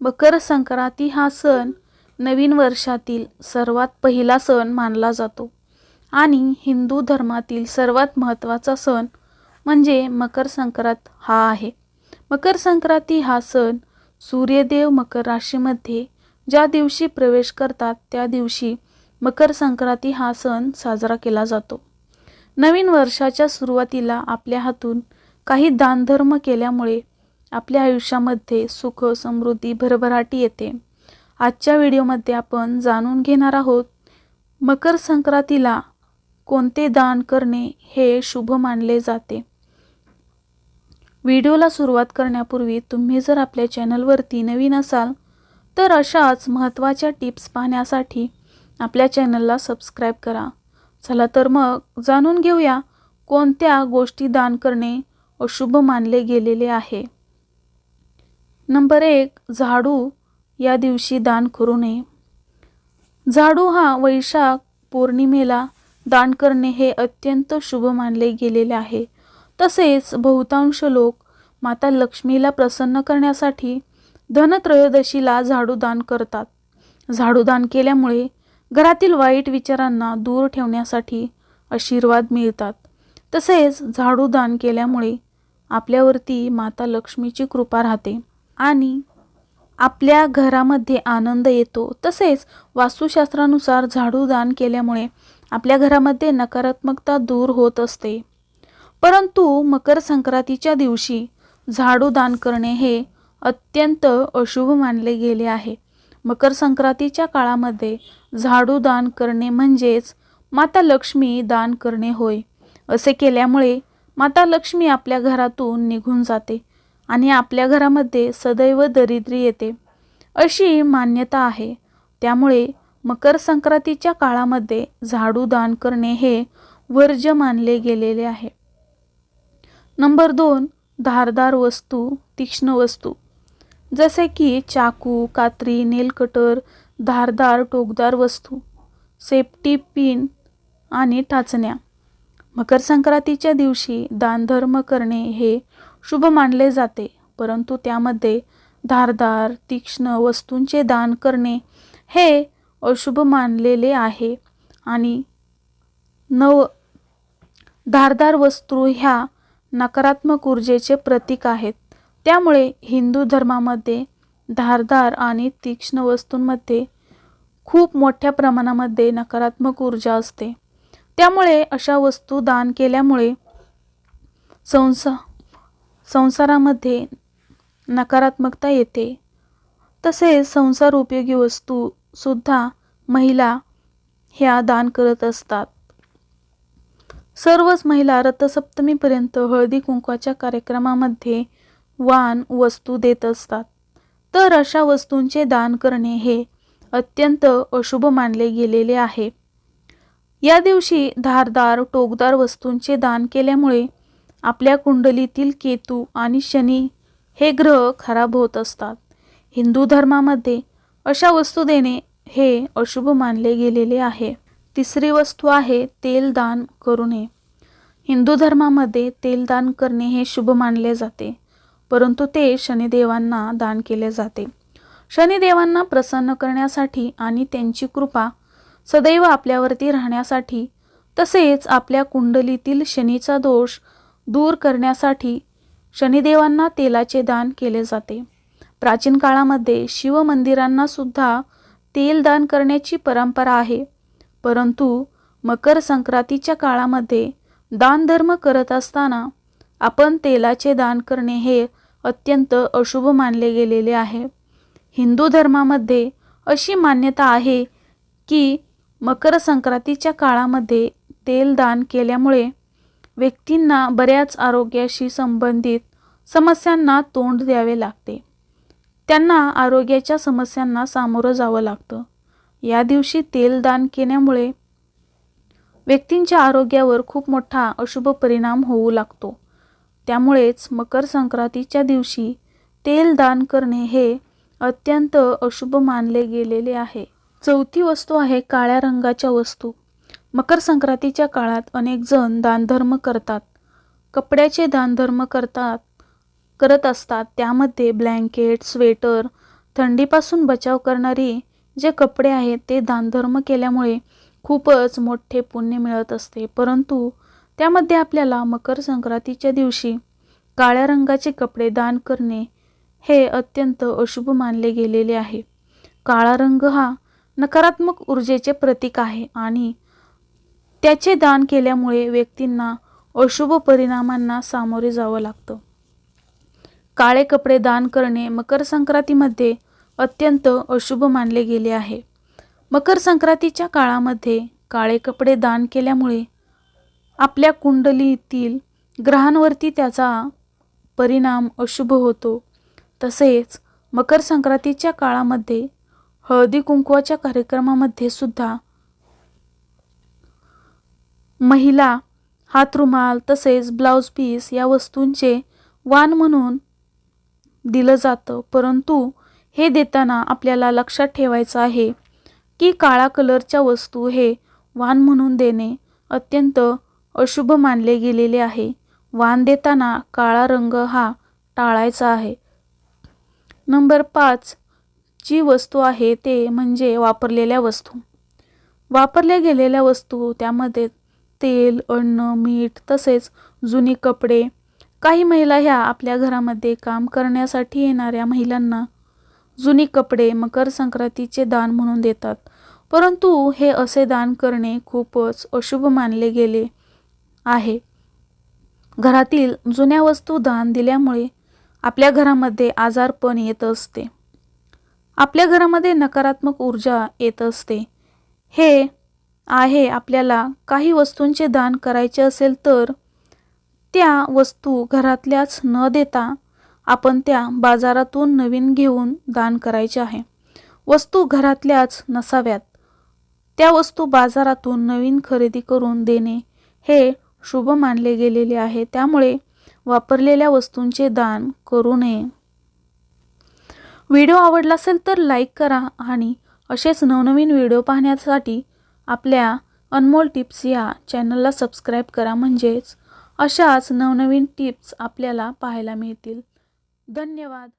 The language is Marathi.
मकर संक्रांती हा सण नवीन वर्षातील सर्वात पहिला सण मानला जातो. आणि हिंदू धर्मातील सर्वात महत्त्वाचा सण म्हणजे मकर संक्रांत हा आहे. मकर संक्रांती हा सण सूर्यदेव मकर राशीमध्ये ज्या दिवशी प्रवेश करतात त्या दिवशी मकर संक्रांती हा सण साजरा केला जातो. नवीन वर्षाच्या सुरुवातीला आपल्या हातून काही दानधर्म केल्यामुळे आपल्या आयुष्यामध्ये सुख समृद्धी भरभराटी येते. आजच्या व्हिडिओमध्ये आपण जाणून घेणार आहोत मकर संक्रांतीला कोणते दान करणे हे शुभ मानले जाते. व्हिडिओला सुरुवात करण्यापूर्वी तुम्ही जर आपल्या चॅनलवरती नवीन असाल तर अशाच महत्त्वाच्या टिप्स पाहण्यासाठी आपल्या चॅनलला सबस्क्राईब करा. चला तर मग जाणून घेऊया कोणत्या गोष्टी दान करणे अशुभ मानले गेलेले आहे? नंबर एक झाडू. या दिवशी दान करू नये. झाडू हा वैशाख पौर्णिमेला दान करणे हे अत्यंत शुभ मानले गेलेले आहे. तसेच बहुतांश लोक माता लक्ष्मीला प्रसन्न करण्यासाठी धनत्रयोदशीला झाडू दान करतात. झाडू दान केल्यामुळे घरातील वाईट विचारांना दूर ठेवण्यासाठी आशीर्वाद मिळतात. तसेच झाडू दान केल्यामुळे आपल्यावरती माता लक्ष्मीची कृपा राहते. आणि आपल्या घरामध्ये आनंद येतो. तसेच वास्तुशास्त्रानुसार झाडू दान केल्यामुळे आपल्या घरामध्ये नकारात्मकता दूर होत असते. परंतु मकर संक्रांतीच्या दिवशी झाडू दान करणे हे अत्यंत अशुभ मानले गेले आहे. मकर संक्रांतीच्या काळामध्ये झाडू दान करणे म्हणजेच माता लक्ष्मी दान करणे होय. असे केल्यामुळे माता लक्ष्मी आपल्या घरातून निघून जाते. आणि आपल्या घरामध्ये सदैव दरिद्री येते. अशी मान्यता आहे. त्यामुळे मकर संक्रांतीच्या काळामध्ये झाडू दान करणे हे वर्ज्य मानले गेलेले आहे. नंबर दोन धारदार वस्तू तीक्ष्ण वस्तू. जसे की चाकू कात्री नेलकटर धारदार टोकदार वस्तू सेफ्टी पिन आणि टाचण्या. मकर संक्रांतीच्या दिवशी दानधर्म करणे हे शुभ मानले जाते. परंतु त्यामध्ये धारदार तीक्ष्ण वस्तूंचे दान करणे हे अशुभ मानलेले आहे. आणि नव धारदार वस्तू ह्या नकारात्मक ऊर्जेचे प्रतीक आहेत. त्यामुळे हिंदू धर्मामध्ये धारदार आणि तीक्ष्ण वस्तूंमध्ये खूप मोठ्या प्रमाणामध्ये नकारात्मक ऊर्जा असते. त्यामुळे अशा वस्तू दान केल्यामुळे संसा संसारामध्ये नकारात्मकता येते. तसेच संसार उपयोगी वस्तूसुद्धा महिला ह्या दान करत असतात. सर्वच महिला रथसप्तमीपर्यंत हळदी कुंकवाच्या कार्यक्रमामध्ये वान वस्तू देत असतात. तर अशा वस्तूंचे दान करणे हे अत्यंत अशुभ मानले गेलेले आहे. या दिवशी धारदार टोकदार वस्तूंचे दान केल्यामुळे आपल्या कुंडलीतील केतू आणि शनी हे ग्रह खराब होत असतात. हिंदू धर्मामध्ये अशा वस्तू देणे हे अशुभ मानले गेलेले आहे. तिसरी वस्तू आहे तेल दान करू नये हिंदू धर्मामध्ये तेल दान करणे हे शुभ मानले जाते परंतु ते शनिदेवांना दान केले जाते. शनिदेवांना प्रसन्न करण्यासाठी आणि त्यांची कृपा सदैव आपल्यावरती राहण्यासाठी तसेच आपल्या कुंडलीतील शनीचा दोष दूर करण्यासाठी शनिदेवांना तेलाचे दान केले जाते. प्राचीन काळामध्ये शिवमंदिरांना सुद्धा तेल दान करण्याची परंपरा आहे. परंतु मकर संक्रांतीच्या काळामध्ये दानधर्म करत असताना आपण तेलाचे दान करणे हे अत्यंत अशुभ मानले गेलेले आहे. हिंदू धर्मामध्ये अशी मान्यता आहे की मकर संक्रांतीच्या काळामध्ये तेल दान केल्यामुळे व्यक्तींना बऱ्याच आरोग्याशी संबंधित समस्यांना तोंड द्यावे लागते. त्यांना आरोग्याच्या समस्यांना सामोरं जावं लागतं. या दिवशी तेल दान केल्यामुळे व्यक्तींच्या आरोग्यावर खूप मोठा अशुभ परिणाम होऊ लागतो. त्यामुळेच मकर संक्रांतीच्या दिवशी तेल दान करणे हे अत्यंत अशुभ मानले गेलेले आहे. चौथी वस्तू आहे काळ्या रंगाच्या वस्तू. मकर संक्रांतीच्या काळात अनेक जण दानधर्म करतात. कपड्याचे दानधर्म करतात करत असतात. त्यामध्ये ब्लँकेट स्वेटर थंडीपासून बचाव करणारी जे कपडे आहेत ते दानधर्म केल्यामुळे खूपच मोठे पुण्य मिळत असते. परंतु त्यामध्ये आपल्याला मकर संक्रांतीच्या दिवशी काळ्या रंगाचे कपडे दान करणे हे अत्यंत अशुभ मानले गेलेले आहे. काळा रंग हा नकारात्मक ऊर्जेचे प्रतीक आहे आणि त्याचे दान केल्यामुळे व्यक्तींना अशुभ परिणामांना सामोरे जावं लागतं. काळे कपडे दान करणे मकर संक्रांतीमध्ये अत्यंत अशुभ मानले गेले आहे. मकर संक्रांतीच्या काळामध्ये काळे कपडे दान केल्यामुळे आपल्या कुंडलीतील ग्रहांवरती त्याचा परिणाम अशुभ होतो. तसेच मकर संक्रांतीच्या काळामध्ये हळदी कुंकवाच्या कार्यक्रमामध्ये सुद्धा महिला हातरुमाल तसेच ब्लाऊज पीस या वस्तूंचे वाण म्हणून दिलं जातं. परंतु हे देताना आपल्याला लक्षात ठेवायचं आहे की काळा कलरच्या वस्तू हे वाण म्हणून देणे अत्यंत अशुभ मानले गेलेले आहे. वाण देताना काळा रंग हा टाळायचा आहे. नंबर पाच जी वस्तू आहे ते म्हणजे वापरलेल्या वस्तू. वापरल्या गेलेल्या वस्तू त्यामध्ये तेल अन्न मीठ तसेच जुनी कपडे काही महिला ह्या आपल्या घरामध्ये काम करण्यासाठी येणाऱ्या महिलांना जुनी कपडे मकर संक्रांतीचे दान म्हणून देतात. परंतु हे असे दान करणे खूपच अशुभ मानले गेले आहे. घरातील जुन्या वस्तू दान दिल्यामुळे आपल्या घरामध्ये आजारपण येत असते. आपल्या घरामध्ये नकारात्मक ऊर्जा येत असते. हे आहे आपल्याला काही वस्तूंचे दान करायचे असेल तर त्या वस्तू घरातल्याच न देता आपण त्या बाजारातून नवीन घेऊन दान करायचे आहे. वस्तू घरातल्याच नसाव्यात. त्या वस्तू बाजारातून नवीन खरेदी करून देणे हे शुभ मानले गेलेले आहे. त्यामुळे वापरलेल्या वस्तूंचे दान करू नये. व्हिडिओ आवडला असेल तर लाईक करा आणि असेच नवनवीन व्हिडिओ पाहण्यासाठी आपल्या अनमोल टिप्स या चॅनलला सबस्क्राईब करा म्हणजेच अशाच नवनवीन टिप्स आपल्याला पाहायला मिळतील. धन्यवाद.